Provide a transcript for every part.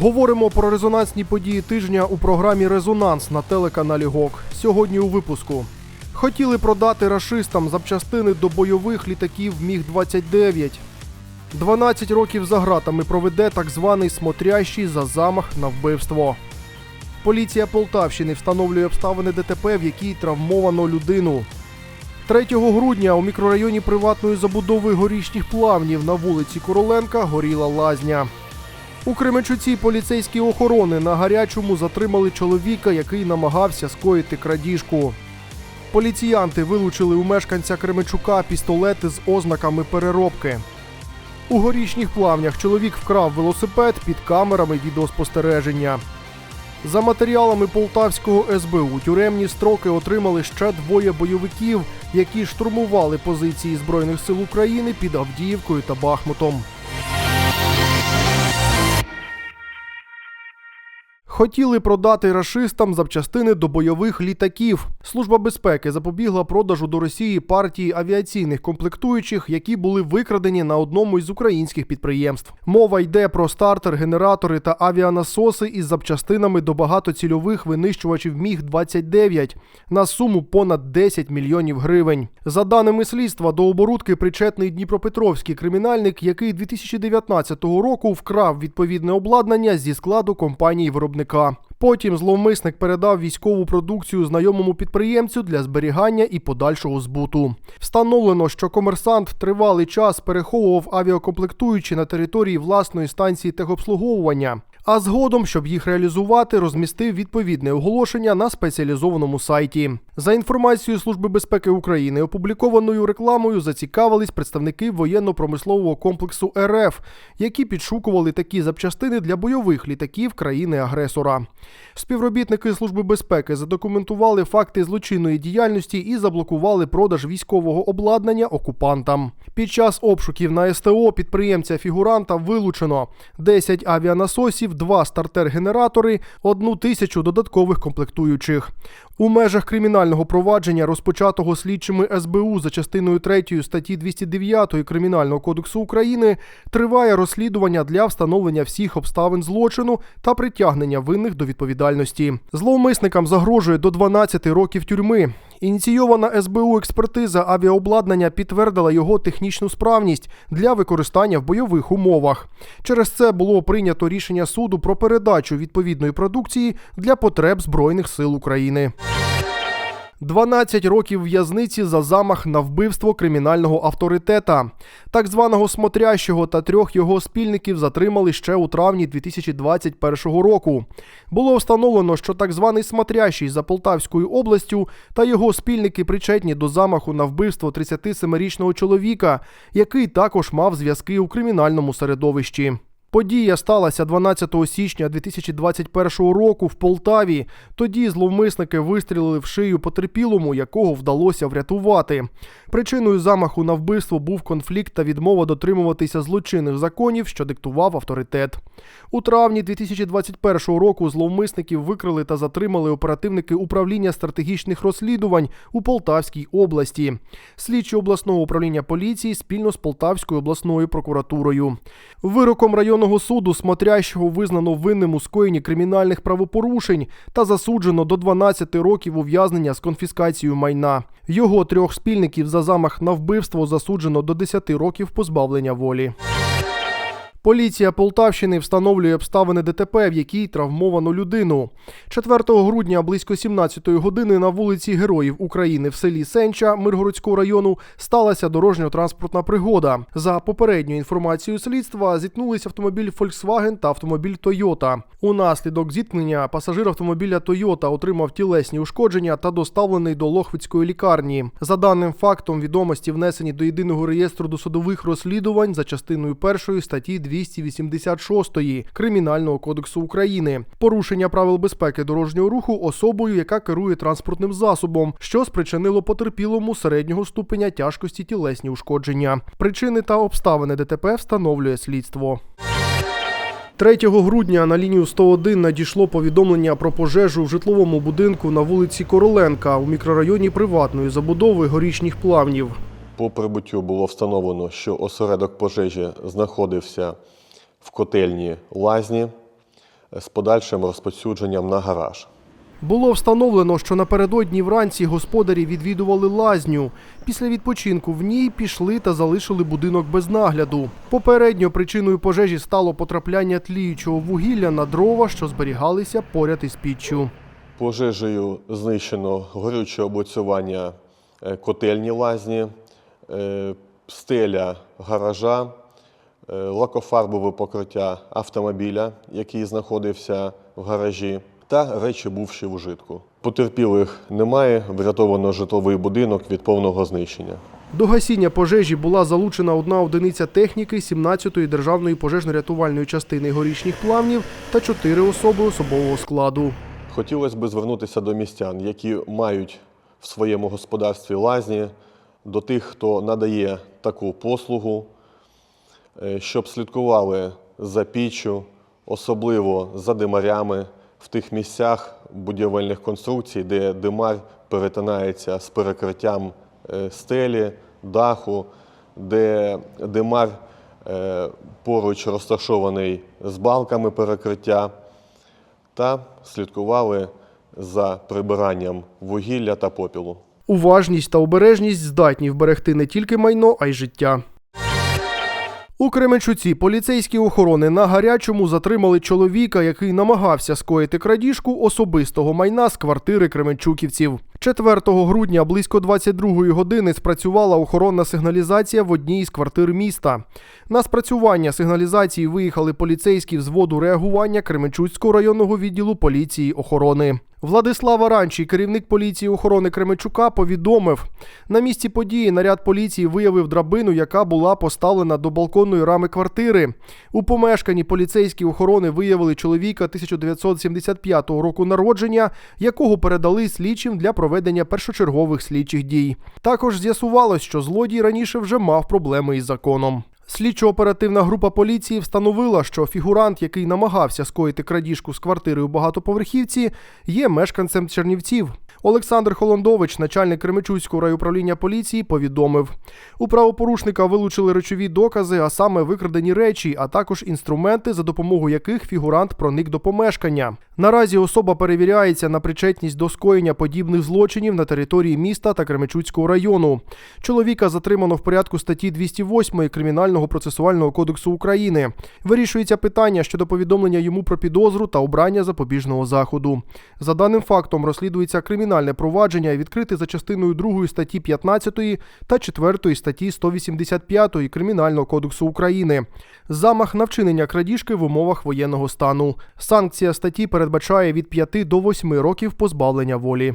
Говоримо про резонансні події тижня у програмі Резонанс на телеканалі ГОК. Сьогодні у випуску. Хотіли продати рашистам запчастини до бойових літаків Міг-29. 12 років за ґратами проведе так званий смотрящий за замах на вбивство. Поліція Полтавщини встановлює обставини ДТП, в якій травмовано людину. 3 грудня у мікрорайоні приватної забудови горішніх плавнів на вулиці Короленка горіла лазня. У Кременчуці поліцейські охорони на гарячому затримали чоловіка, який намагався скоїти крадіжку. Поліціянти вилучили у мешканця Кременчука пістолети з ознаками переробки. У горішніх плавнях чоловік вкрав велосипед під камерами відеоспостереження. За матеріалами Полтавського СБУ тюремні строки отримали ще двоє бойовиків, які штурмували позиції Збройних сил України під Авдіївкою та Бахмутом. Хотіли продати рашистам запчастини до бойових літаків. Служба безпеки запобігла продажу до Росії партії авіаційних комплектуючих, які були викрадені на одному із українських підприємств. Мова йде про стартер, генератори та авіанасоси із запчастинами до багатоцільових винищувачів Міг 29 на суму понад 10 мільйонів гривень. За даними слідства, до оборудки причетний Дніпропетровський кримінальник, який 2019 року вкрав відповідне обладнання зі складу компанії виробника. Потім зловмисник передав військову продукцію знайомому підприємцю для зберігання і подальшого збуту. Встановлено, що комерсант тривалий час переховував авіакомплектуючі на території власної станції техобслуговування. А згодом, щоб їх реалізувати, розмістив відповідне оголошення на спеціалізованому сайті. За інформацією Служби безпеки України, опублікованою рекламою зацікавились представники воєнно-промислового комплексу РФ, які підшукували такі запчастини для бойових літаків країни-агресора. Співробітники Служби безпеки задокументували факти злочинної діяльності і заблокували продаж військового обладнання окупантам. Під час обшуків на СТО підприємця фігуранта вилучено 10 авіанасосів, 2 стартер-генератори, 1 тисячу додаткових комплектуючих. У межах кримінального провадження, розпочатого слідчими СБУ за частиною 3 статті 209 Кримінального кодексу України, триває розслідування для встановлення всіх обставин злочину та притягнення винних до відповідальності. Зловмисникам загрожує до 12 років тюрми. Ініційована СБУ експертиза авіаобладнання підтвердила його технічну справність для використання в бойових умовах. Через це було прийнято рішення суду про передачу відповідної продукції для потреб Збройних сил України. 12 років в'язниці за замах на вбивство кримінального авторитета. Так званого смотрящого та трьох його спільників затримали ще у травні 2021 року. Було встановлено, що так званий смотрящий за Полтавською областю та його спільники причетні до замаху на вбивство 37-річного чоловіка, який також мав зв'язки у кримінальному середовищі. Подія сталася 12 січня 2021 року в Полтаві. Тоді зловмисники вистрілили в шию потерпілому, якого вдалося врятувати. Причиною замаху на вбивство був конфлікт та відмова дотримуватися злочинних законів, що диктував авторитет. У травні 2021 року зловмисників викрили та затримали оперативники управління стратегічних розслідувань у Полтавській області. Слідчі обласного управління поліції спільно з Полтавською обласною прокуратурою. Вироком районного суду смотрящого визнано винним у скоєнні кримінальних правопорушень та засуджено до 12 років ув'язнення з конфіскацією майна. Його трьох спільників за замах на вбивство засуджено до 10 років позбавлення волі. Поліція Полтавщини встановлює обставини ДТП, в якій травмовано людину. 4 грудня близько 17 години на вулиці Героїв України в селі Сенча Миргородського району сталася дорожньо-транспортна пригода. За попередньою інформацією слідства зіткнулись автомобіль Volkswagen та автомобіль Toyota. Унаслідок зіткнення пасажир автомобіля Toyota отримав тілесні ушкодження та доставлений до Лохвицької лікарні. За даним фактом, відомості внесені до єдиного реєстру досудових розслідувань за частиною першої статті 286 Кримінального кодексу України. Порушення правил безпеки дорожнього руху особою, яка керує транспортним засобом, що спричинило потерпілому середнього ступеня тяжкості тілесні ушкодження. Причини та обставини ДТП встановлює слідство. 3 грудня на лінію 101 надійшло повідомлення про пожежу в житловому будинку на вулиці Короленка у мікрорайоні приватної забудови горішніх плавнів. По прибуттю було встановлено, що осередок пожежі знаходився в котельні лазні. з подальшим розповсюдженням на гараж. Було встановлено, що напередодні вранці господарі відвідували лазню. Після відпочинку в ній пішли та залишили будинок без нагляду. Попередньо причиною пожежі стало потрапляння тліючого вугілля на дрова, що зберігалися поряд із піччю. Пожежею знищено горюче облицювання е, котельні лазні, стеля гаража, е, лакофарбове покриття автомобіля, який знаходився в гаражі, та речі бувші в ужитку. Потерпілих немає, врятовано житловий будинок від повного знищення. До гасіння пожежі була залучена одна одиниця техніки 17-ї державної пожежно-рятувальної частини горішніх плавнів та чотири особи особового складу. Хотілося б звернутися до містян, які мають в своєму господарстві лазні, до тих, хто надає таку послугу, е, щоб слідкували за піччю, особливо за димарями в тих місцях будівельних конструкцій, де димар перетинається з перекриттям е, стелі, даху, де димар е, поруч розташований з балками перекриття та слідкували за прибиранням вугілля та попілу. Уважність та обережність здатні вберегти не тільки майно, а й життя. У Кременчуці поліцейські охорони на гарячому затримали чоловіка, який намагався скоїти крадіжку особистого майна з квартири Кременчуківців. 4 грудня близько 22 години спрацювала охоронна сигналізація в одній із квартир міста. На спрацювання сигналізації виїхали поліцейські взводу реагування Кременчуцького районного відділу поліції охорони. Владислав Аранчий, керівник поліції охорони Кременчука, повідомив, на місці події наряд поліції виявив драбину, яка була поставлена до балконної рами квартири. У помешканні поліцейські охорони виявили чоловіка 1975 року народження, якого передали слідчим для проведення першочергових слідчих дій. Також з'ясувалось, що злодій раніше вже мав проблеми із законом. Слідчо-оперативна група поліції встановила, що фігурант, який намагався скоїти крадіжку з квартири у багатоповерхівці, є мешканцем Чернівців. Олександр Холондович, начальник Кременчуцького райуправління поліції, повідомив: у правопорушника вилучили речові докази, а саме викрадені речі, а також інструменти, за допомогою яких фігурант проник до помешкання. Наразі особа перевіряється на причетність до скоєння подібних злочинів на території міста та Кременчуцького району. Чоловіка затримано в порядку статті 208 Кримінального процесуального кодексу України. Вирішується питання щодо повідомлення йому про підозру та обрання запобіжного заходу. За даним фактом розслідується кримінальне провадження, відкрите за частиною 2 статті 15 та 4 статті 185 Кримінального кодексу України. Замах на вчинення крадіжки в умовах воєнного стану. Санкція статті передбачає від 5 до 8 років позбавлення волі.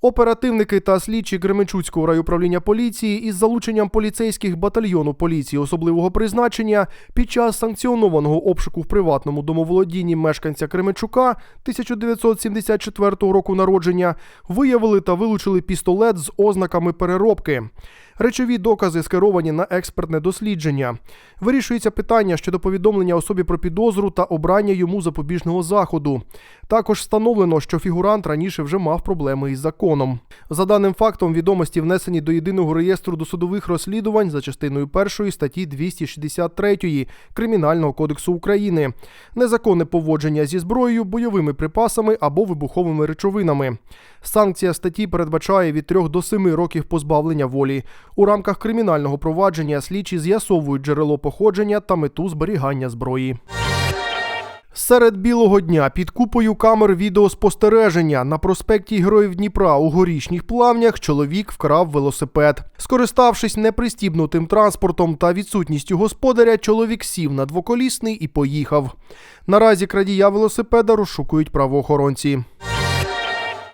Оперативники та слідчі Гремичуцького райуправління поліції із залученням поліцейських батальйону поліції особливого призначення під час санкціонованого обшуку в приватному домоволодінні мешканця Кременчука 1974 року народження виявили та вилучили пістолет з ознаками переробки. Речові докази скеровані на експертне дослідження. Вирішується питання щодо повідомлення особі про підозру та обрання йому запобіжного заходу. Також встановлено, що фігурант раніше вже мав проблеми із законом. За даним фактом, відомості внесені до єдиного реєстру досудових розслідувань за частиною 1 статті 263 Кримінального кодексу України, незаконне поводження зі зброєю, бойовими припасами або вибуховими речовинами. Санкція статті передбачає від 3 до 7 років позбавлення волі. У рамках кримінального провадження слідчі з'ясовують джерело походження та мету зберігання зброї. Серед білого дня під купою камер відеоспостереження на проспекті Героїв Дніпра у горішніх плавнях чоловік вкрав велосипед. Скориставшись непристібнутим транспортом та відсутністю господаря, чоловік сів на двоколісний і поїхав. Наразі крадія велосипеда розшукують правоохоронці.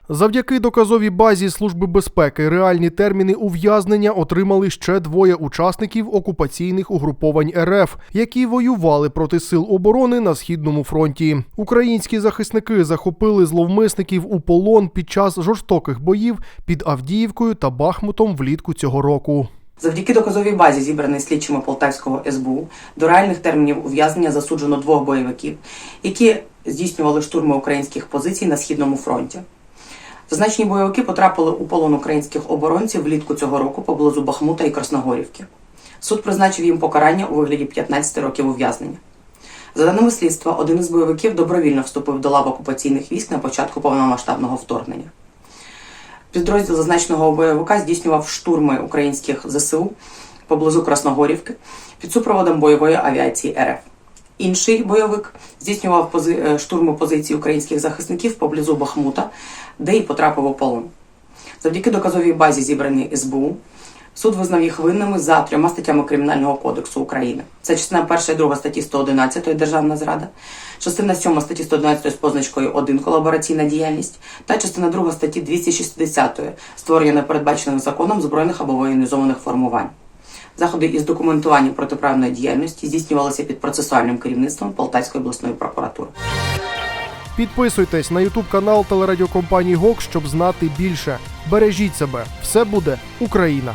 Завдяки доказовій базі Служби безпеки реальні терміни ув'язнення отримали ще двоє учасників окупаційних угруповань РФ, які воювали проти сил оборони на східному фронті. Українські захисники захопили зловмисників у полон під час жорстоких боїв під Авдіївкою та Бахмутом влітку цього року. Завдяки доказовій базі, зібраній слідчими Полтавського СБУ, до реальних термінів ув'язнення засуджено двох бойовиків, які здійснювали штурми українських позицій на східному фронті. Зазначені бойовики потрапили у полон українських оборонців влітку цього року поблизу Бахмута і Красногорівки. Суд призначив їм покарання у вигляді 15 років ув'язнення. За даними слідства, один із бойовиків добровільно вступив до лав окупаційних військ на початку повномасштабного вторгнення. Підрозділ зазначеного бойовика здійснював штурми українських ЗСУ поблизу Красногорівки під супроводом бойової авіації РФ. Інший бойовик здійснював пози... е, штурми позицій українських захисників поблизу Бахмута, де й потрапив у полон. Завдяки доказовій базі, зібраній СБУ, суд визнав їх винними за трьома статтями Кримінального кодексу України. Це частина 1 і 2 статті 111 Державна зрада, частина 7 статті 111 з позначкою 1 колабораційна діяльність та частина 2 статті 260 створення непередбачених законом збройних або воєнізованих формувань. Заходи із документування протиправної діяльності здійснювалися під процесуальним керівництвом Полтавської обласної прокуратури. Підписуйтесь на Ютуб канал телерадіокомпанії ГОК, щоб знати більше. Бережіть себе, все буде Україна.